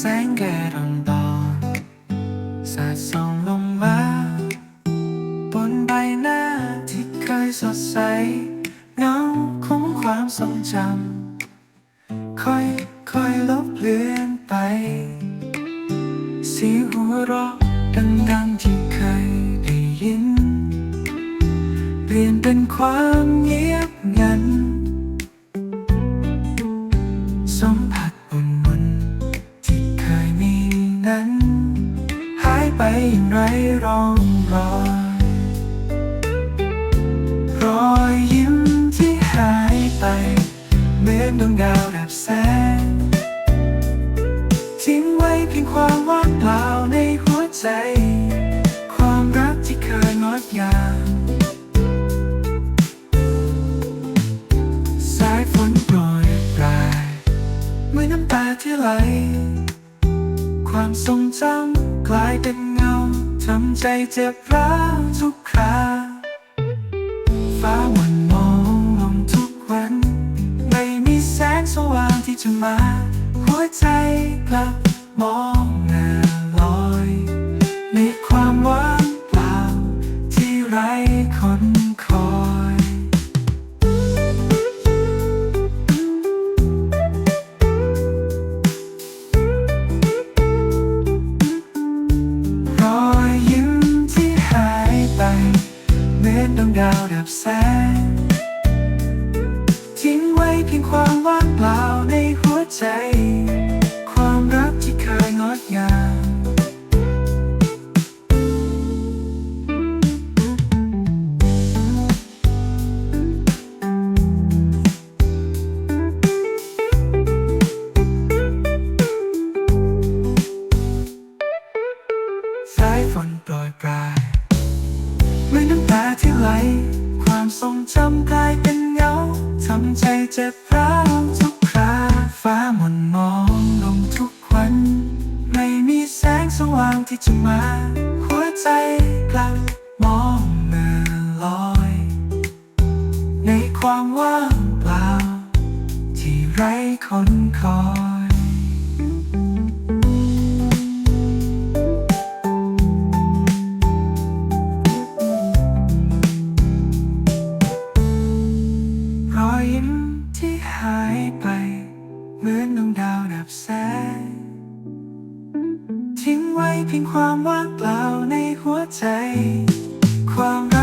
แสงแก่รำตอนสาดส่องลงมา บนใบหน้าที่เคยสดใส เงาของความทรงจำค่อยค่อยลบเลือนไป สีหัวเราะดังๆที่เคยได้ยิน เปลี่ยนเป็นความเงียบงัน สัมผัส ไปอย่างไรร่องรอยรอยยิ้มที่หายไปเหมือนดวงดาวดับแสงทิ้งไว้เพียงความว่างเปล่าในหัวใจ ความรักที่เคยงดงามสายฝนโปรยปลายเมื่อน้ำตาที่ไหล ความทรงจำ กลายเป็นเงาทำใจเจ็บร้าวทุกคราฟ้าหมันมองลงทุกวัน ไม่มีแสงสว่างที่จะมา หัวใจกลับมองหน้า ดาวดับแสง ทิ้งไว้เพียงความว่างเปล่าในหัวใจ ความรักที่เคยงดงาม เมื่อน้ำตาที่ไหล ความทรงจำกลายเป็นเงาทำใจเจ็บร้าวทุกคราฟ้าหม่นมองลงทุกวัน ไม่มีแสงสว่างที่จะมา หัวใจกลับมองเมื่อลอย ในความว่างเปล่า ที่ไร้คนคอย ไป เหมือนดวงดาวดับแสง ทิ้งไว้เพียงความว่างเปล่าในหัวใจ ความ